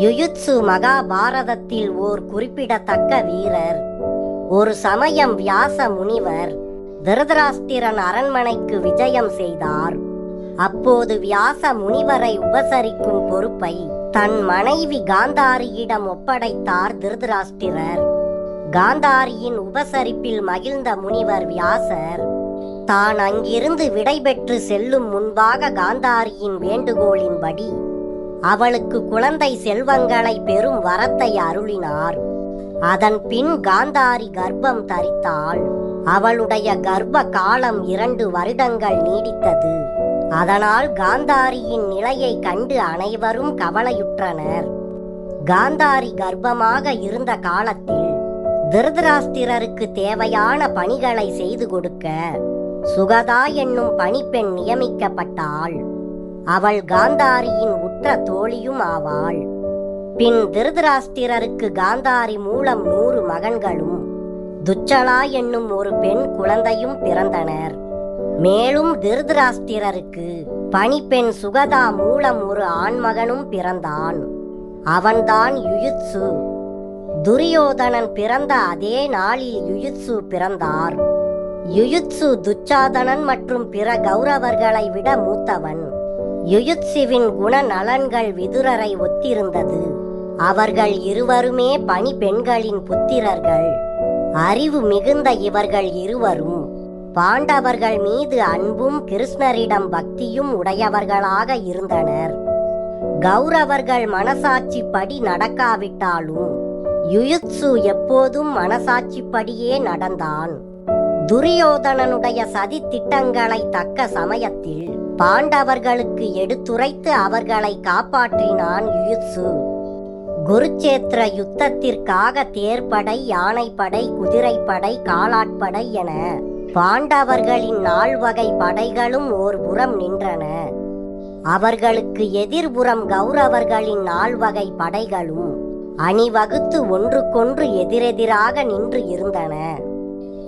யுயுத்சு மகாபாரதத்தில் ஓர் குறிப்பிடத்தக்க வீரர். ஒரு சமயம் வியாச முனிவர் திருதராஷ்டிரன் அரண்மனைக்கு விஜயம் செய்தார். அப்போது வியாச முனிவரை உபசரிக்கும் பொறுப்பை தன் மனைவி காந்தாரியிடம் ஒப்படைத்தார் திருதராஷ்டிரர். காந்தாரியின் உபசரிப்பில் மகிழ்ந்த முனிவர் வியாசர் தான் அங்கிருந்து விடைபெற்று செல்லும் முன்பாக காந்தாரியின் வேண்டுகோளின்படி அவளுக்கு குழந்தை செல்வங்களை பெறும் வரத்தை அருளினார். அதன் பின் காந்தாரி கர்ப்பம் தரித்தாள். அவளுடைய கர்ப்ப காலம் இரண்டு வருடங்கள் நீடித்தது. அதனால் காந்தாரியின் நிலையை கண்டு அனைவரும் கவலையுற்றனர். காந்தாரி கர்ப்பமாக இருந்த காலத்தில் திருதராஸ்திரருக்கு தேவையான பணிகளை செய்து கொடுக்க சுகதா என்னும் பணிப்பெண் நியமிக்கப்பட்டாள். அவள் காந்தாரியின் உற்ற தோழியும் ஆவாள். பின் திருதராஷ்டிரருக்கு காந்தாரி மூலம் நூறு மகன்களும் துச்சலா என்னும் ஒரு பெண் குழந்தையும் பிறந்தனர். மேலும் திருதராஷ்டிரருக்கு பணிப்பெண் சுகதா மூலம் ஒரு ஆண்மகனும் பிறந்தான். அவன்தான் யுயுத்சு. துரியோதனன் பிறந்த அதே நாளில் யுயுத்சு பிறந்தார். யுயுத்சு துச்சாதனன் மற்றும் பிற கௌரவர்களை விட மூத்தவன். யுயுத்சுவின் குணநலன்கள் விதுரரை ஒத்திருந்தது. அவர்கள் இருவருமே பனி பெண்களின் புத்திரர்கள். அறிவு மிகுந்த இவர்கள் இருவரும் பாண்டவர்கள் மீது அன்பும் கிருஷ்ணரிடம் பக்தியும் உடையவர்களாக இருந்தனர். கௌரவர்கள் மனசாட்சிப்படி நடக்காவிட்டாலும் யுயுத்சு எப்போதும் மனசாட்சிப்படியே நடந்தான். துரியோதனனுடைய சதி திட்டங்களை தக்க சமயத்தில் பாண்டவர்களுக்கு எடுத்துரைத்து அவர்களை காப்பாற்றினான் யுயுத்சு குருச்சேத்திர யுத்தத்திற்காக தேர்ப்படை யானைப்படை குதிரைப்படை காலாட்படை என பாண்டவர்களின் நால்வகை படைகளும் ஓர் புறம் நின்றன. அவர்களுக்கு எதிர்புறம் கௌரவர்களின் நால்வகை படைகளும் அணிவகுத்து ஒன்றுக்கொன்று எதிரெதிராக நின்று இருந்தன.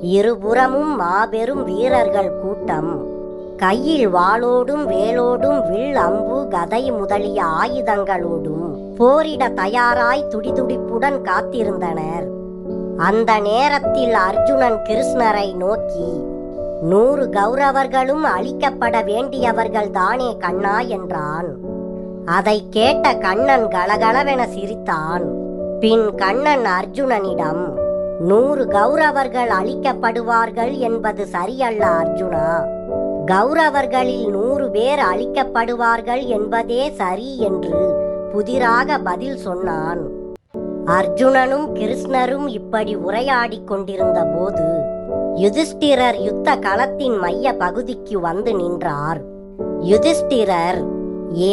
இருபுறமும் மாபெரும் வீரர்கள் கூட்டம். கையில் வாளோடும் வேலோடும் வில் அம்பு கதை முதலிய ஆயுதங்களோடும் போரிட தயாராய் துடிதுடிப்புடன் காத்திருந்தனர். அந்த நேரத்தில் அர்ஜுனன் கிருஷ்ணரை நோக்கி நூறு கௌரவர்களும் அழிக்கப்பட வேண்டியவர்கள் தானே கண்ணா? என்றான். அதை கேட்ட கண்ணன் கலகலவென சிரித்தான். பின் கண்ணன் அர்ஜுனனிடம் நூறு கௌரவர்கள் அழிக்கப்படுவார்கள் என்பது சரியல்ல அர்ஜுனா. கௌரவர்களில் நூறு பேர் அழிக்கப்படுவார்கள் என்பதே சரி என்று புதிராக பதில் சொன்னான். அர்ஜுனனும் கிருஷ்ணரும் இப்படி உரையாடிக் கொண்டிருந்த போது யுதிஷ்டிரர் யுத்த களத்தின் மைய பகுதிக்கு வந்து நின்றார். யுதிஷ்டிரர்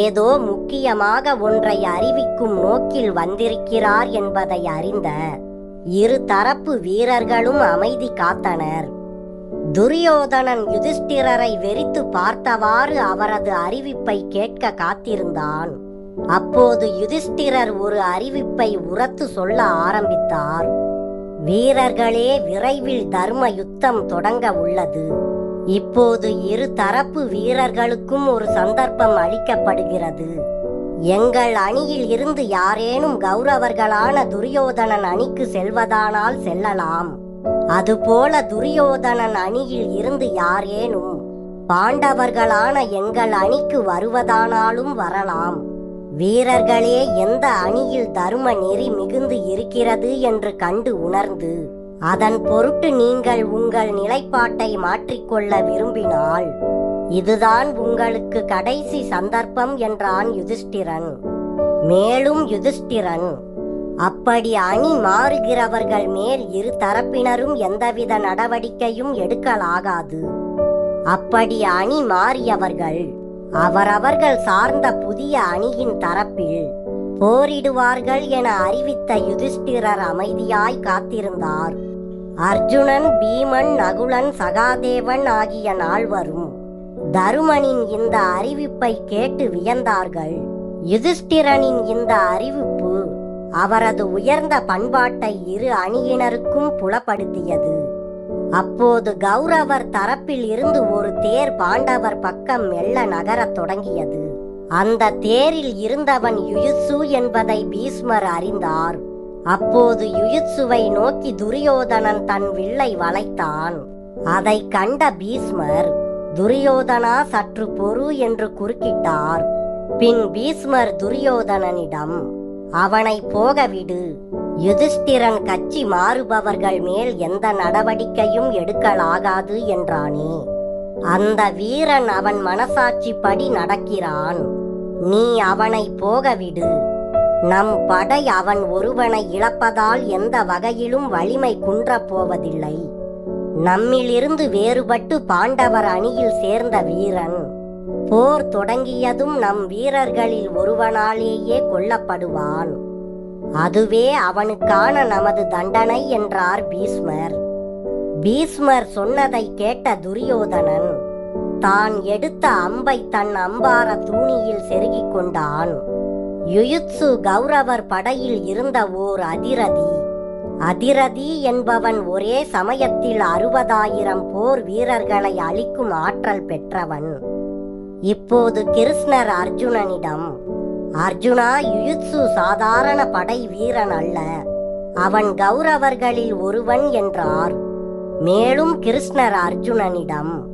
ஏதோ முக்கியமாக ஒன்றை அறிவிக்கும் நோக்கில் வந்திருக்கிறார் என்பதை அறிந்த இரு தரப்பு வீரர்களும் அமைதி காத்தனர். துரியோதனன் யுதிஷ்டிரரை வெறித்து பார்த்தவாறு அவரது அறிவிப்பை கேட்க காத்திருந்தான். அப்போது யுதிஷ்டிரர் ஒரு அறிவிப்பை உரத்து சொல்ல ஆரம்பித்தார். வீரர்களே விரைவில் தர்ம யுத்தம் தொடங்க உள்ளது. இப்போது இரு தரப்பு வீரர்களுக்கும் ஒரு சந்தர்ப்பம் அளிக்கப்படுகிறது. எங்கள் அணியில் இருந்து யாரேனும் கௌரவர்களான துரியோதனன் அணிக்கு செல்வதானால் செல்லலாம். அதுபோல துரியோதனன் அணியில் இருந்து யாரேனும் பாண்டவர்களான எங்கள் அணிக்கு வருவதானாலும் வரலாம். வீரர்களே எந்த அணியில் தரும நெறி மிகுந்து இருக்கிறது என்று கண்டு உணர்ந்து அதன் பொருட்டு நீங்கள் உங்கள் நிலைப்பாட்டை மாற்றிக்கொள்ள விரும்பினால் இதுதான் உங்களுக்கு கடைசி சந்தர்ப்பம் என்றான் யுதிஷ்டிரன். மேலும் யுதிஷ்டிரன் அப்படி அணி மாறுகிறவர்கள் மேல் இரு தரப்பினரும் எந்தவித நடவடிக்கையும் எடுக்கலாகாது. அப்படி அணி மாறியவர்கள் அவரவர்கள் சார்ந்த புதிய அணியின் தரப்பில் போரிடுவார்கள் என அறிவித்த யுதிஷ்டிரர் அமைதியாய் காத்திருந்தார். அர்ஜுனன் பீமன் நகுலன் சகாதேவன் ஆகிய நால்வரும் தருமனின் இந்த அறிவிப்பை கேட்டு வியந்தார்கள். யுதிஷ்டிரனின் இந்த அறிவிப்பு அவரது உயர்ந்த பண்பாட்டை இரு அணியினருக்கும் புலப்படுத்தியது. அப்போது கௌரவர் தரப்பில் இருந்து ஒரு தேர் பாண்டவர் பக்கம் மெல்ல நகரத் தொடங்கியது. அந்த தேரில் இருந்தவன் யுயுத்சு என்பதை பீஷ்மர் அறிந்தார். அப்போது யுயுத்சுவை நோக்கி துரியோதனன் தன் வில்லை வளைத்தான். அதை கண்ட பீஷ்மர் துரியோதனா சற்று பொறு என்று குறுக்கிட்டார். பின் பீஷ்மர் துரியோதனனிடம் அவனை போகவிடு. யுதிஷ்டிரன் கட்சி மாறுபவர்கள் மேல் எந்த நடவடிக்கையும் எடுக்கலாகாது என்றானே. அந்த வீரன் அவன் மனசாட்சிப்படி நடக்கிறான். நீ அவனை போகவிடு. நம் படை அவன் ஒருவனை இழப்பதால் எந்த வகையிலும் வலிமை குன்றப் போவதில்லை. நம்மிலிருந்து வேறுபட்டு பாண்டவர் அணியில் சேர்ந்த வீரன். போர் தொடங்கியதும் நம் வீரர்களில் ஒருவனாலேயே கொல்லப்படுவான். அதுவே அவனுக்கான நமது தண்டனை என்றார் பீஷ்மர். பீஷ்மர் சொன்னதை கேட்ட துரியோதனன் தான் எடுத்த அம்பை தன் அம்பார தூணியில் செருகிக் கொண்டான். யுயுத்சு கௌரவர் படையில் இருந்த ஓர் அதிரதி. அதிரதி என்பவன் ஒரே சமயத்தில் அறுபதாயிரம் போர் வீரர்களை அழிக்கும் ஆற்றல் பெற்றவன். இப்போது கிருஷ்ணர் அர்ஜுனனிடம் அர்ஜுனா யுயுத்சு சாதாரண படை வீரன் அல்ல. அவன் கௌரவர்களில் ஒருவன் என்றார். மேலும் கிருஷ்ணர் அர்ஜுனனிடம்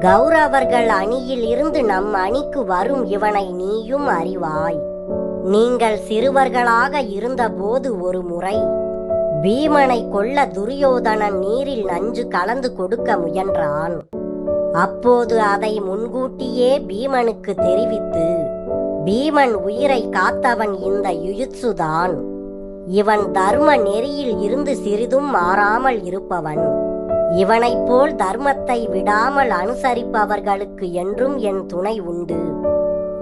கௌரவர்கள் அணியில் இருந்து நம் அணிக்கு வரும் இவனை நீயும் அறிவாய். நீங்கள் சிறுவர்களாக இருந்தபோது ஒரு முறை பீமனை கொல்ல துரியோதனன் நீரில் நஞ்சு கலந்து கொடுக்க முயன்றான். அப்போது அதை முன்கூட்டியே பீமனுக்கு தெரிவித்து பீமன் உயிரை காத்தவன் இந்த யுயுத்சுதான். இவன் தர்ம நெறியில் இருந்து சிறிதும் மாறாமல் இருப்பவன். இவனைப் போல் தர்மத்தை விடாமல் அனுசரிப்பவர்களுக்கு என்றும் என் துணை உண்டு.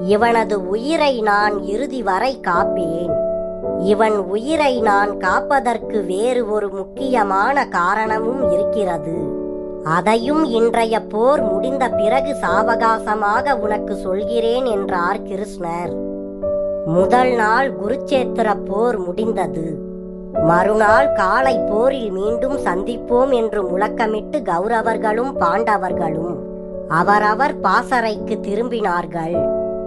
இவனது உயிரை நான் இறுதி வரை காப்பேன். இவன் உயிரை நான் காப்பதற்கு வேறு ஒரு முக்கியமான காரணமும் இருக்கிறது. அதையும் இன்றைய போர் முடிந்த பிறகு சாவகாசமாக உனக்கு சொல்கிறேன் என்றார் கிருஷ்ணர். முதல் நாள் குருச்சேத்திர போர் முடிந்தது. மறுநாள் காலை போரில் மீண்டும் சந்திப்போம் என்று முழக்கமிட்டு கௌரவர்களும் பாண்டவர்களும் அவரவர் பாசறைக்கு திரும்பினார்கள்.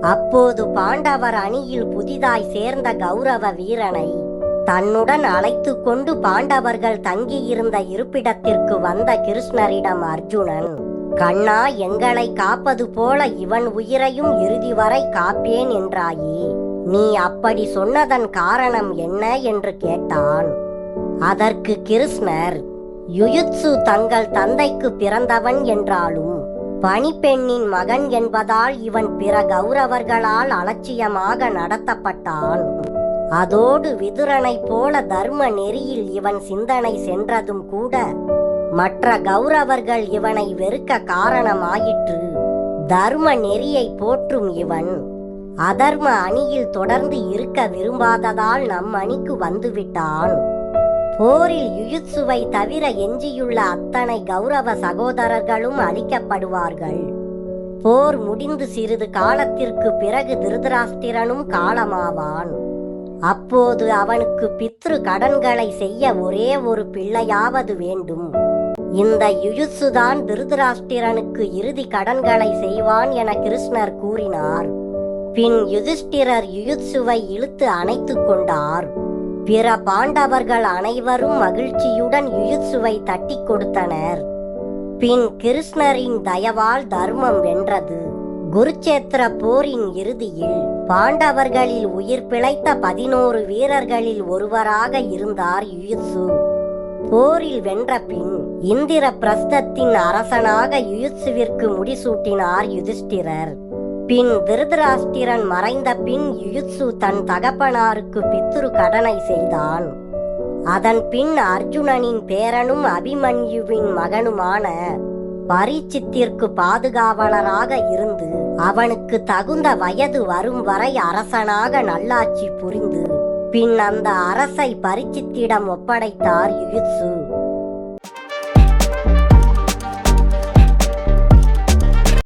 அப்போது பாண்டவர் அணியில் புதிதாய் சேர்ந்த கௌரவ வீரனை தன்னுடன் அழைத்து கொண்டு பாண்டவர்கள் தங்கியிருந்த இருப்பிடத்திற்கு வந்த கிருஷ்ணரிடம் அர்ஜுனன் கண்ணா எங்களை காப்பது போல இவன் உயிரையும் இறுதி வரை காப்பேன் என்றாயே. நீ அப்படி சொன்னதன் காரணம் என்ன? என்று கேட்டான். அதற்கு கிருஷ்ணர் யுயுத்சு தங்கள் தந்தைக்கு பிறந்தவன் என்றாலும் பணிப்பெண்ணின் மகன் என்பதால் இவன் பிற கௌரவர்களால் அலட்சியமாக நடத்தப்பட்டான். அதோடு விதுரனைப் போல தர்ம நெறியில் இவன் சிந்தனை சென்றதும் கூட மற்ற கௌரவர்கள் இவனை வெறுக்க காரணமாயிற்று. தர்ம நெறியை போற்றும் இவன் அதர்ம அணியில் தொடர்ந்து இருக்க விரும்பாததால் நம் அணிக்கு வந்துவிட்டான். போரில் யுயுத்சுவை தவிர எஞ்சியுள்ள அத்தனை கௌரவ சகோதரர்களும் அழிக்கப்படுவார்கள். போர் முடிந்து சிறிது காலத்திற்கு பிறகு திருதராஷ்டிரனும் காலமாவான். அப்போது அவனுக்கு பித்ரு கடன்களை செய்ய ஒரே ஒரு பிள்ளையாவது வேண்டும். இந்த யுயுசுதான் திருதராஷ்டிரனுக்கு இறுதி கடன்களை செய்வான் என கிருஷ்ணர் கூறினார். பின் யுதிஷ்டிரர் யுயுத்சுவை இழுத்து அணைத்து கொண்டார். பிற பாண்டவர்கள் அனைவரும் மகிழ்ச்சியுடன் யுயுத்சுவை தட்டி கொடுத்தனர். பின் கிருஷ்ணரின் தயவால் தர்மம் வென்றது. குருச்சேத்திர போரின் இறுதியில் பாண்டவர்களில் உயிர் பிழைத்த பதினோரு வீரர்களில் ஒருவராக இருந்தார் யுயுத்சு. போரில் வென்ற பின் இந்திர பிரஸ்தத்தின் அரசனாக யுயுத்சுவிற்கு முடிசூட்டினார் யுதிஷ்டிரர். பின் திருதராஷ்டிரன் மறைந்த பின் யுயுத்சு தன் தகப்பனாருக்கு பித்ரு கடனை செய்தான். அதன் பின் அர்ஜுனனின் பேரனும் அபிமன்யுவின் மகனுமான பரீட்சித்திற்கு பாதுகாவலராக இருந்து அவனுக்கு தகுந்த வயது வரும் வரை அரசனாக நல்லாட்சி புரிந்து பின் அந்த அரசை பரீட்சித்திடம் ஒப்படைத்தார் யுயுத்சு